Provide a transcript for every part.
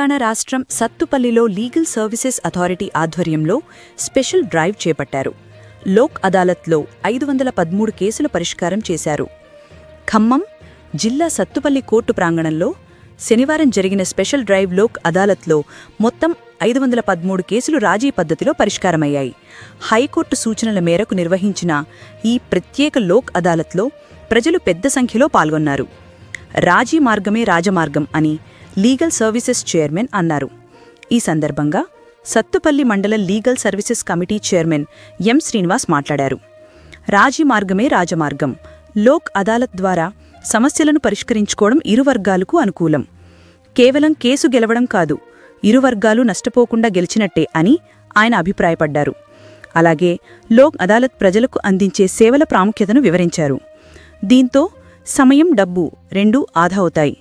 తెలంగాణ రాష్ట్రం సత్తుపల్లిలో legal services authority ఆధ్వర్యంలో స్పెషల్ డ్రైవ్ చేపట్టారు. లోక్ అదాలత్లో ఐదు వందల పదమూడు కేసుల పరిష్కారం చేశారు. ఖమ్మం జిల్లా సత్తుపల్లి కోర్టు ప్రాంగణంలో శనివారం జరిగిన స్పెషల్ డ్రైవ్ లోక్ అదాలత్లో మొత్తం ఐదు వందల పదమూడు కేసులు రాజీ పద్ధతిలో పరిష్కారమయ్యాయి. హైకోర్టు సూచనల మేరకు నిర్వహించిన ఈ ప్రత్యేక లోక్ అదాలత్లో ప్రజలు పెద్ద సంఖ్యలో పాల్గొన్నారు. రాజీ మార్గమే రాజమార్గం అని లీగల్ సర్వీసెస్ చైర్మన్ అన్నారు. ఈ సందర్భంగా సత్తుపల్లి మండల legal services committee chairman M Srinivas మాట్లాడారు. రాజీ మార్గమే రాజమార్గం. లోక్ అదాలత్ ద్వారా సమస్యలను పరిష్కరించుకోవడం ఇరు వర్గాలకు అనుకూలం. కేవలం కేసు గెలవడం కాదు ఇరు వర్గాలు నష్టపోకుండా గెలిచినట్టే అని ఆయన అభిప్రాయపడ్డారు. అలాగే లోక్ అదాలత్ ప్రజలకు అందించే సేవల ప్రాముఖ్యతను వివరించారు. దీంతో సమయం డబ్బు రెండూ ఆదా అవుతాయి.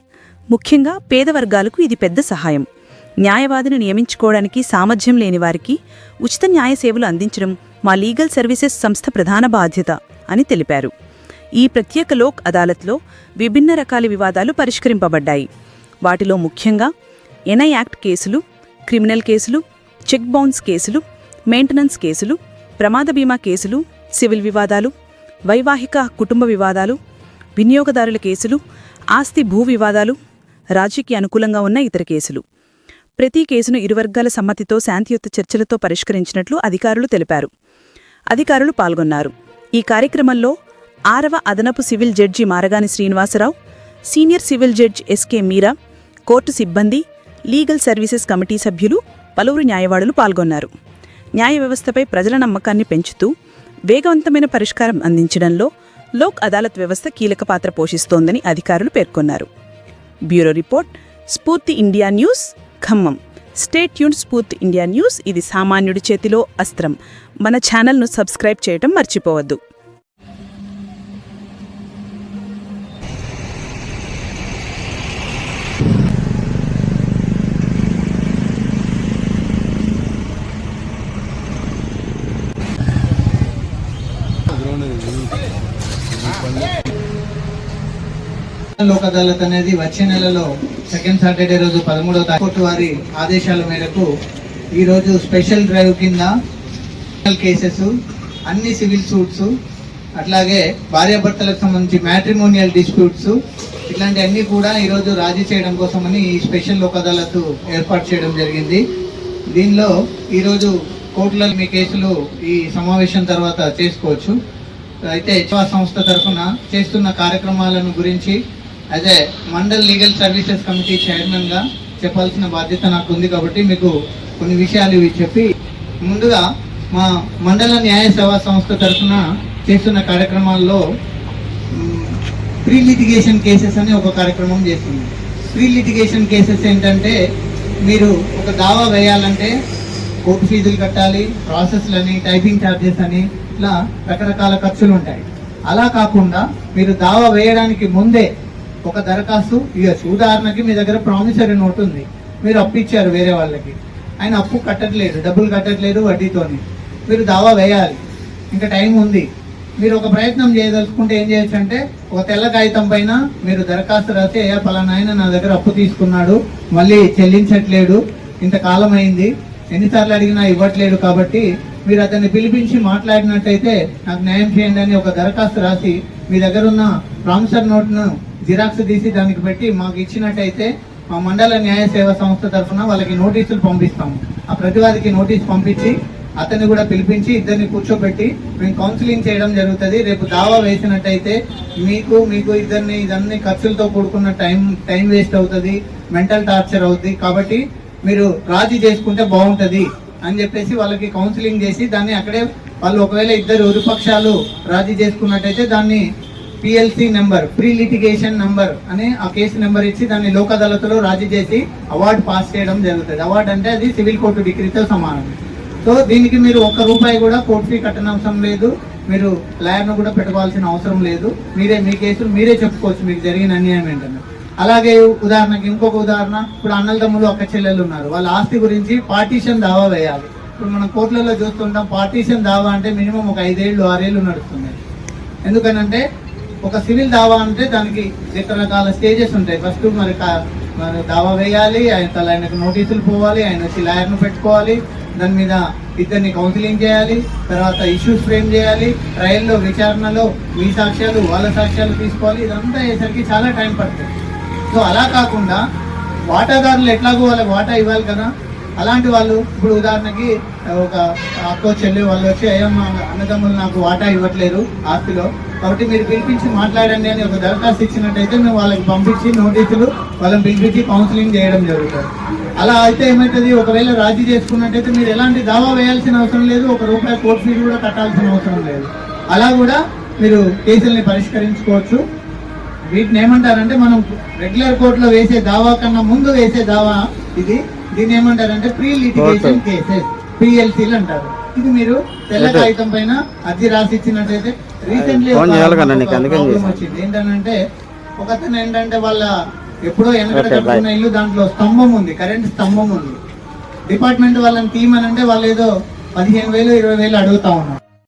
ముఖ్యంగా పేద వర్గాలకు ఇది పెద్ద సహాయం. న్యాయవాదిని నియమించుకోవడానికి సామర్థ్యం లేని వారికి ఉచిత న్యాయ సేవలు అందించడం మా లీగల్ సర్వీసెస్ సంస్థ ప్రధాన బాధ్యత అని తెలిపారు. ఈ ప్రత్యేక లోక్ అదాలత్లో విభిన్న రకాల వివాదాలు పరిష్కరింపబడ్డాయి. వాటిలో ముఖ్యంగా ఎన్ఐ యాక్ట్ కేసులు క్రిమినల్ కేసులు చెక్ బౌన్స్ కేసులు మెయింటెనెన్స్ కేసులు ప్రమాద బీమా కేసులు సివిల్ వివాదాలు వైవాహిక కుటుంబ వివాదాలు వినియోగదారుల కేసులు ఆస్తి భూ వివాదాలు రాజీకి అనుకూలంగా ఉన్న ఇతర కేసులు. ప్రతి కేసును ఇరువర్గాల సమ్మతితో శాంతియుత చర్చలతో పరిష్కరించినట్లు అధికారులు తెలిపారు. అధికారులు పాల్గొన్నారు. ఈ కార్యక్రమంలో ఆరవ అదనపు civil judge Maragani Srinivasarao senior civil judge SK Meera court సిబ్బంది లీగల్ సర్వీసెస్ కమిటీ సభ్యులు పలువురు న్యాయవాదులు పాల్గొన్నారు. న్యాయ వ్యవస్థపై ప్రజల నమ్మకాన్ని పెంచుతూ వేగవంతమైన పరిష్కారం అందించడంలో లోక్ అదాలత్ వ్యవస్థ కీలక పాత్ర పోషిస్తోందని అధికారులు పేర్కొన్నారు. Bureau report Spoorthi India news Khammam. State యూన్ స్ఫూర్తి ఇండియా న్యూస్. ఇది సామాన్యుడి చేతిలో అస్త్రం. మన ఛానల్ను సబ్స్క్రైబ్ చేయటం మర్చిపోవద్దు. లోక్ అదాలత్ అనేది వచ్చే నెలలో సెకండ్ సాటర్డే రోజు పదమూడవ తారీఖు వారి ఆదేశాల మేరకు ఈ రోజు స్పెషల్ డ్రైవ్ కింద కేసెస్ అన్ని సివిల్ సూట్స్ అట్లాగే భార్యాభర్తలకు సంబంధించి మ్యాట్రిమోనియల్ డిస్ప్యూట్స్ ఇట్లాంటి అన్ని కూడా ఈరోజు రాజీ చేయడం కోసమని ఈ స్పెషల్ లోక్ అదాలత్ ఏర్పాటు చేయడం జరిగింది. దీనిలో ఈరోజు కోర్టులలో మీ కేసులు ఈ సమావేశం తర్వాత చేసుకోవచ్చు. అయితే హెచ్వా సంస్థ తరఫున చేస్తున్న కార్యక్రమాలను గురించి అదే మండల్ లీగల్ సర్వీసెస్ కమిటీ చైర్మన్గా చెప్పాల్సిన బాధ్యత నాకు ఉంది కాబట్టి మీకు కొన్ని విషయాలు ఇవి చెప్పి ముందుగా మా మండల న్యాయ సేవా సంస్థ తరఫున చేస్తున్న కార్యక్రమాల్లో ప్రీ లిటిగేషన్ కేసెస్ అని ఒక కార్యక్రమం చేస్తుంది ప్రీ లిటిగేషన్ కేసెస్ ఏంటంటే మీరు ఒక దావా వేయాలంటే కోర్టు ఫీజులు కట్టాలి ప్రాసెస్లని టైపింగ్ ఛార్జెస్ అని ఇట్లా రకరకాల ఖర్చులు ఉంటాయి. అలా కాకుండా మీరు దావా వేయడానికి ముందే ఒక దరఖాస్తు ఇవ్వచ్చు ఉదాహరణకి మీ దగ్గర ప్రామిసరీ నోట్ ఉంది. మీరు అప్పు ఇచ్చారు వేరే వాళ్ళకి. ఆయన అప్పు కట్టట్లేదు డబ్బులు కట్టట్లేదు వడ్డీతోని. మీరు దావా వేయాలి. ఇంకా టైం ఉంది. మీరు ఒక ప్రయత్నం చేయదలుచుకుంటే ఏం చేయొచ్చు అంటే ఒక తెల్ల కాగితం పైన మీరు దరఖాస్తు రాసి అయ్యా పలానా ఆయన నా దగ్గర అప్పు తీసుకున్నాడు మళ్ళీ చెల్లించట్లేడు ఇంతకాలం అయింది ఎన్నిసార్లు అడిగినా ఇవ్వట్లేడు కాబట్టి మీరు అతన్ని పిలిపించి మాట్లాడినట్టయితే నాకు న్యాయం చేయండి అని ఒక దరఖాస్తు రాసి మీ దగ్గర ఉన్న ప్రామిసర్ నోట్ను జిరాక్స్ తీసి దానికి పెట్టి మాకు ఇచ్చినట్టయితే మా మండల న్యాయ సేవా సంస్థ తరఫున వాళ్ళకి నోటీసులు పంపిస్తాము. ఆ ప్రతివాదికి నోటీస్ పంపించి అతన్ని కూడా పిలిపించి ఇద్దరిని కూర్చోబెట్టి మేము కౌన్సిలింగ్ చేయడం జరుగుతుంది. రేపు దావా వేసినట్టయితే మీకు మీకు ఇద్దరిని ఇదన్నీ ఖర్చులతో కూడుకున్న టైం టైం వేస్ట్ అవుతుంది మెంటల్ టార్చర్ అవుతుంది కాబట్టి మీరు రాజీ చేసుకుంటే బాగుంటుంది అని చెప్పేసి వాళ్ళకి కౌన్సిలింగ్ చేసి దాన్ని అక్కడే వాళ్ళు ఒకవేళ ఇద్దరు ఇరుపక్షాలు రాజీ చేసుకున్నట్టయితే దాన్ని PLC number pre litigation number అని ఆ కేసు నెంబర్ ఇచ్చి దాన్ని లోక్ అదాలత్లో రాజీ చేసి అవార్డు పాస్ చేయడం జరుగుతుంది. అవార్డు అంటే అది సివిల్ కోర్టు డిగ్రీతో సమానం. సో దీనికి మీరు ఒక్క రూపాయి కూడా కోర్టు ఫీ కట్టనవసరం లేదు. మీరు లాయర్ను కూడా పెట్టుకోవాల్సిన అవసరం లేదు. మీరే మీ కేసులు మీరే చెప్పుకోవచ్చు మీకు జరిగిన అన్యాయం ఏంటని. అలాగే ఉదాహరణకి ఇంకొక ఉదాహరణ ఇప్పుడు అన్నల తమ్ములు అక్క చెల్లెలు ఉన్నారు. వాళ్ళ ఆస్తి గురించి పార్టీషన్ దావా వేయాలి. ఇప్పుడు మనం కోర్టులలో చూస్తుంటాం పార్టీషన్ దావా అంటే మినిమం ఒక ఐదేళ్ళు ఆరేళ్ళు నడుస్తుంది. ఎందుకనంటే ఒక సివిల్ దావా అంటే దానికి రకరకాల స్టేజెస్ ఉంటాయి. ఫస్ట్ మరి మరి దావా వేయాలి ఆయన తల ఆయనకు నోటీసులు పోవాలి ఆయన వచ్చి లాయర్ను పెట్టుకోవాలి దాని మీద ఇద్దరిని కౌన్సిలింగ్ చేయాలి తర్వాత ఇష్యూస్ ఫ్రేమ్ చేయాలి ట్రయల్లో విచారణలో మీ సాక్ష్యాలు వాళ్ళ సాక్ష్యాలు తీసుకోవాలి ఇదంతా అయ్యేసరికి చాలా టైం పడుతుంది. సో అలా కాకుండా వాటాదారులు ఎట్లాగో వాళ్ళకి వాటా ఇవ్వాలి కదా అలాంటి వాళ్ళు ఇప్పుడు ఉదాహరణకి ఒక అక్కో చెల్లి వాళ్ళు వచ్చి అయ్యమ్మ మా అన్నదమ్ములు నాకు వాటా ఇవ్వట్లేదు ఆస్తిలో. కాబట్టి మీరు పిలిపించి మాట్లాడండి అని ఒక దరఖాస్తు ఇచ్చినట్టయితే మేము వాళ్ళకి పంపించి నోటీసులు వాళ్ళని పిలిపించి కౌన్సిలింగ్ చేయడం జరుగుతుంది. అలా అయితే ఏమవుతుంది ఒకవేళ రాజీ చేసుకున్నట్టయితే మీరు ఎలాంటి దావా వేయాల్సిన అవసరం లేదు ఒక రూపాయి కోర్టు ఫీజు కూడా కట్టాల్సిన అవసరం లేదు. అలా కూడా మీరు కేసుల్ని పరిష్కరించుకోవచ్చు. వీటిని ఏమంటారంటే మనం రెగ్యులర్ కోర్టులో వేసే దావా కన్నా ముందు వేసే దావా ఇది. దీన్ని ఏమంటారంటే ప్రీ లిటిగేషన్ కేసెస్ పిఎల్సీలు అంటారు. ఇది మీరు తెల్ల కాగితం పైన అర్జీ రాసి ఇచ్చినట్టయితే రీసెంట్లీ. వచ్చింది. ఏంటంటే ఒకతను ఏంటంటే వాళ్ళ ఎప్పుడో వెనకట. కట్టుకున్న ఇల్లు దాంట్లో స్తంభం ఉంది కరెంట్ స్తంభం ఉంది. డిపార్ట్మెంట్ వాళ్ళని తీయమనంటే వాళ్ళు ఏదో పదిహేను వేలు ఇరవై వేలు అడుగుతా ఉన్నారు.